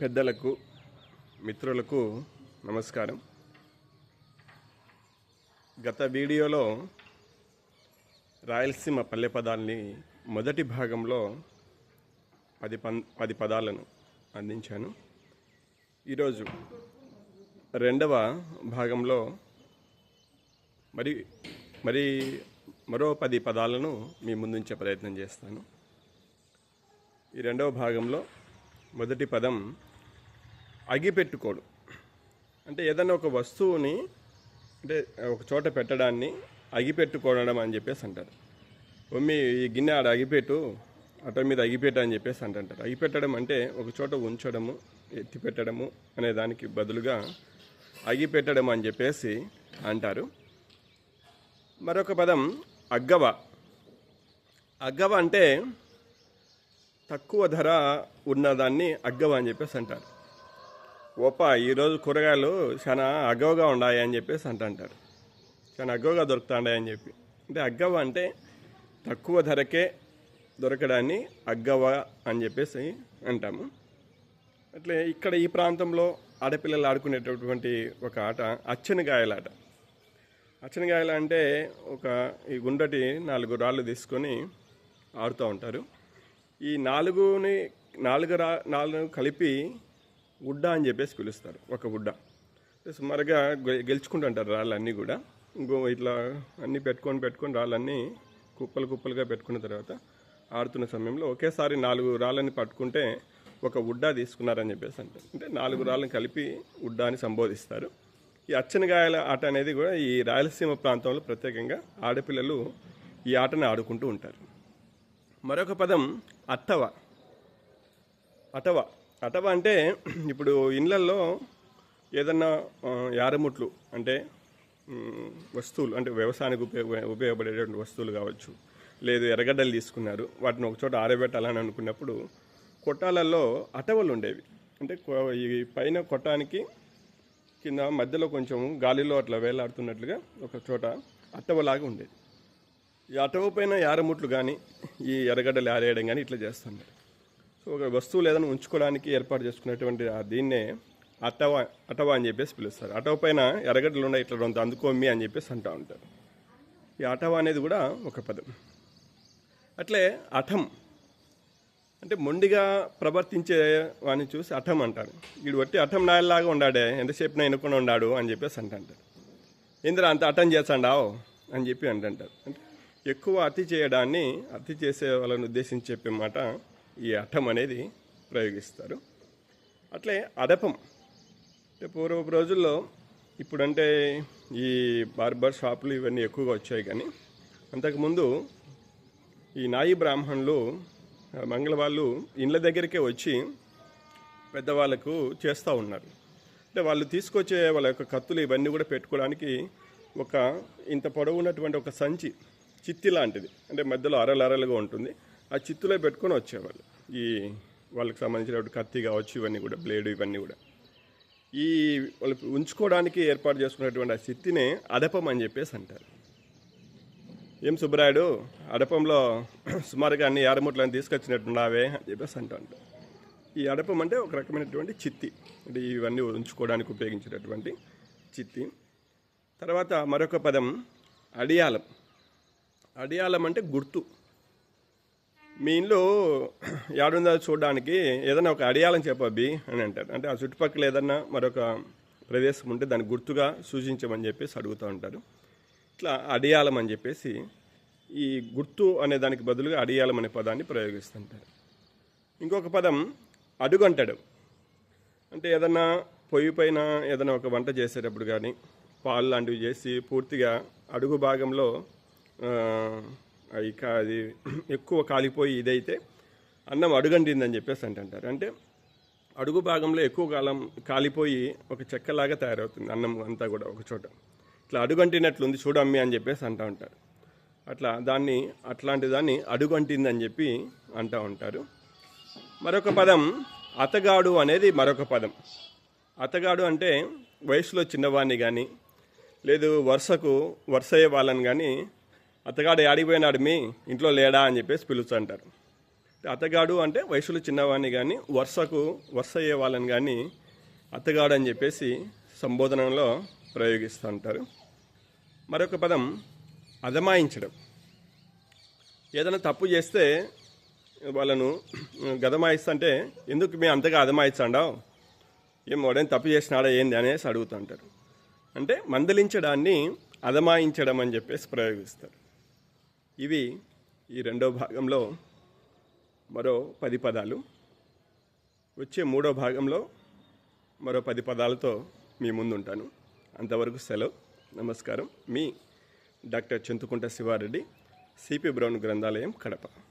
పెద్దలకు మిత్రులకు నమస్కారం. గత వీడియోలో రాయలసీమ పల్లె పదాల్ని మొదటి భాగంలో పది పం పది పదాలను అందించాను. ఈరోజు రెండవ భాగంలో మరి మరి మరో పది పదాలను మీ ముందుంచే ప్రయత్నం చేస్తాను. ఈ రెండవ భాగంలో మొదటి పదం అగిపెట్టుకోడు. అంటే ఏదైనా ఒక వస్తువుని అంటే ఒక చోట పెట్టడాన్ని అగిపెట్టుకోవడం అని చెప్పేసి అంటారు. మమ్మీ ఈ గిన్నె ఆడ అగిపెట్టు అటో మీద అగిపెట్ట అని చెప్పేసి అంటుంటారు అగిపెట్టడం అంటే ఒక చోట ఉంచడము ఎత్తి పెట్టడము అనే దానికి బదులుగా అగిపెట్టడం అని చెప్పేసి అంటారు. మరొక పదం అగ్గవ. అగ్గవ అంటే తక్కువ ధర ఉన్నదాన్ని అగ్గవ అని చెప్పేసి అంటారు. ఓప ఈరోజు కూరగాయలు చాలా అగ్గవగా ఉన్నాయి అని చెప్పేసి అంటుంటారు. చాలా అగ్గవగా దొరుకుతాయి అని చెప్పి. అంటే అగ్గవ అంటే తక్కువ ధరకే దొరకడాన్ని అగ్గవ అని చెప్పేసి అంటాము. అట్లే ఇక్కడ ఈ ప్రాంతంలో ఆడపిల్లలు ఆడుకునేటటువంటి ఒక ఆట అచ్చనగాయల ఆట అచ్చనగాయలు అంటే ఒక ఈ గుండటి నాలుగు రాళ్ళు తీసుకొని ఆడుతూ ఉంటారు. ఈ నాలుగుని నాలుగు రా నాలుగు కలిపి గుడ్డ అని చెప్పేసి పిలుస్తారు ఒక గుడ్డ. సుమారుగా గె- గెలుచుకుంటుంటారు రాళ్ళన్నీ కూడా. ఇంకో ఇట్లా అన్నీ పెట్టుకొని పెట్టుకొని రాళ్ళన్నీ కుప్పలు కుప్పలుగా పెట్టుకున్న తర్వాత ఆడుతున్న సమయంలో ఒకేసారి నాలుగు రాళ్ళని పట్టుకుంటే ఒక ఉడ్డా తీసుకున్నారని చెప్పేసి అంటారు అంటే నాలుగు రాళ్ళని కలిపి ఉడ్డా అని సంబోధిస్తారు. ఈ అచ్చనగాయల ఆట అనేది కూడా ఈ రాయలసీమ ప్రాంతంలో ప్రత్యేకంగా ఆడపిల్లలు ఈ ఆటను ఆడుకుంటూ ఉంటారు. మరొక పదం అట్టవ. అటవ. అటవ అంటే ఇప్పుడు ఇండ్లల్లో ఏదన్నా యారముట్లు అంటే వస్తువులు అంటే వ్యవసాయానికి ఉపయోగ ఉపయోగపడేటువంటి వస్తువులు కావచ్చు లేదు ఎర్రగడ్డలు తీసుకున్నారు వాటిని ఒక చోట ఆరబెట్టాలని అనుకున్నప్పుడు కొట్టాలలో అటవలు ఉండేవి. అంటే ఈ పైన కొట్టానికి కింద మధ్యలో కొంచెం గాలిలో అట్లా వేలాడుతున్నట్లుగా ఒక చోట అట్టవలాగా ఉండేది. ఈ అటవ పైన యారముట్లు కానీ ఈ ఎర్రగడ్డలు ఆరేయడం కానీ ఇట్లా చేస్తున్నారు. సో ఒక వస్తువులు ఏదైనా ఉంచుకోవడానికి ఏర్పాటు చేసుకున్నటువంటి దీన్నే అటవ అటవ అని చెప్పేసి పిలుస్తారు. అటవ పైన ఎర్రగడ్డలు ఉన్నాయి ఇట్లా రెండు అందుకోమి అని చెప్పేసి అంటూ ఉంటారు. ఈ అటవ అనేది కూడా ఒక పదం. అట్లే అఠం అంటే మొండిగా ప్రవర్తించే వాడిని చూసి అఠం అంటారు. వీడు వట్టి అఠం నాయల్లాగా ఉండాడే ఎంతసేపు నా ఎన్నుకొని ఉండాడు అని చెప్పేసి అంటుంటారు ఇంద్ర అంత అటం చేస్తాడావు? అని చెప్పి అంటుంటారు అంటే ఎక్కువ అతి చేయడాన్ని అతి చేసే వాళ్ళని ఉద్దేశించి చెప్పే మాట ఈ అట్టం అనేది ప్రయోగిస్తారు. అట్లే అడపం అంటే పూర్వపు రోజుల్లో ఇప్పుడంటే ఈ బార్బర్ షాపులు ఇవన్నీ ఎక్కువగా వచ్చాయి కానీ అంతకుముందు ఈ నాయి బ్రాహ్మణులు మంగళవాళ్ళు ఇండ్ల దగ్గరికే వచ్చి పెద్దవాళ్ళకు చేస్తూ ఉన్నారు. అంటే వాళ్ళు తీసుకొచ్చే వాళ్ళ యొక్క కత్తులు ఇవన్నీ కూడా పెట్టుకోవడానికి ఒక ఇంత పొడవు ఉన్నటువంటి ఒక సంచి చిత్తి లాంటిది. అంటే మధ్యలో అరలు అరలుగా ఉంటుంది. ఆ చిత్తులో పెట్టుకొని వచ్చేవాళ్ళు. ఈ వాళ్ళకి సంబంధించిన కత్తి కావచ్చు ఇవన్నీ కూడా బ్లేడ్ ఇవన్నీ కూడా. ఈ వాళ్ళు ఉంచుకోవడానికి ఏర్పాటు చేసుకున్నటువంటి ఆ చిత్తినే అదపం అని చెప్పేసి అంటారు. ఏం సుబ్బరాయుడు? అడపంలో సుమారుగా అన్ని యారముట్లను తీసుకొచ్చినట్టున్నావే అని చెప్పేసి అంటాడు. ఈ అడపం అంటే ఒక రకమైనటువంటి చిత్తి. అంటే ఇవన్నీ ఉంచుకోవడానికి ఉపయోగించేటటువంటి చిత్తి. తర్వాత మరొక పదం అడియాలం. అడియాలం అంటే గుర్తు. మీ ఇంట్లో ఏడుందో చూడడానికి ఏదైనా ఒక అడియాలం చెప్పబ్బి అని అంటారు. అంటే ఆ చుట్టుపక్కల ఏదన్నా మరొక ప్రదేశం ఉంటే దాన్ని గుర్తుగా సూచించమని చెప్పేసి అడుగుతూ ఉంటారు. ఇట్లా అడియాలం అని చెప్పేసి ఈ గుర్తు అనే దానికి బదులుగా అడియాలం అనే పదాన్ని ప్రయోగిస్తుంటారు. ఇంకొక పదం అడుగు అంటాడు అంటే ఏదన్నా పొయ్యి పైన ఏదైనా ఒక వంట చేసేటప్పుడు కానీ పాలు లాంటివి చేసి పూర్తిగా అడుగు భాగంలో ఆ, అవి అది ఎక్కువ కాలిపోయి ఇదైతే అన్నం అడుగండిందని చెప్పేసి అంటుంటారు. అంటే అడుగు భాగంలో ఎక్కువ కాలం కాలిపోయి ఒక చెక్కలాగా తయారవుతుంది అన్నం అంతా కూడా ఒక చోట. ఇట్లా అడుగంటినట్లుంది చూడమ్మి అని చెప్పేసి అంటూ ఉంటారు. అట్లా దాన్ని అట్లాంటి దాన్ని అడుగంటిందని చెప్పి అంటూ ఉంటారు. మరొక పదం అతగాడు అనేది మరొక పదం. అతగాడు అంటే వయసులో చిన్నవాడిని కానీ లేదు వరుసకు వరుస అయ్యే వాళ్ళని కానీ అత్తగాడు ఆడిపోయినాడు మీ? ఇంట్లో లేడా అని చెప్పేసి పిలుస్తుంటారు. అత్తగాడు అంటే వయసులో చిన్నవాడిని కానీ వరుసకు వరుస అయ్యే వాళ్ళని కానీ అత్తగాడు అని చెప్పేసి సంబోధనలో ప్రయోగిస్తూ ఉంటారు మరొక పదం అదమాయించడం ఏదైనా తప్పు చేస్తే వాళ్ళను గదమాయిస్తుంటే ఎందుకు మేము అంతగా అదమాయించండావు ఏం వాడేం తప్పు చేసినాడా ఏంది అనేసి అడుగుతుంటారు. అంటే మందలించడాన్ని అదమాయించడం అని చెప్పేసి ప్రయోగిస్తారు. ఇవి ఈ రెండో భాగంలో మరో పది పదాలు. వచ్చే మూడో భాగంలో మరో పది పదాలతో మీ ముందు ఉంటాను అంతవరకు సెలవు. నమస్కారం. మీ doctor Chintukunta Siva Reddy CP Brown గ్రంథాలయం కడప.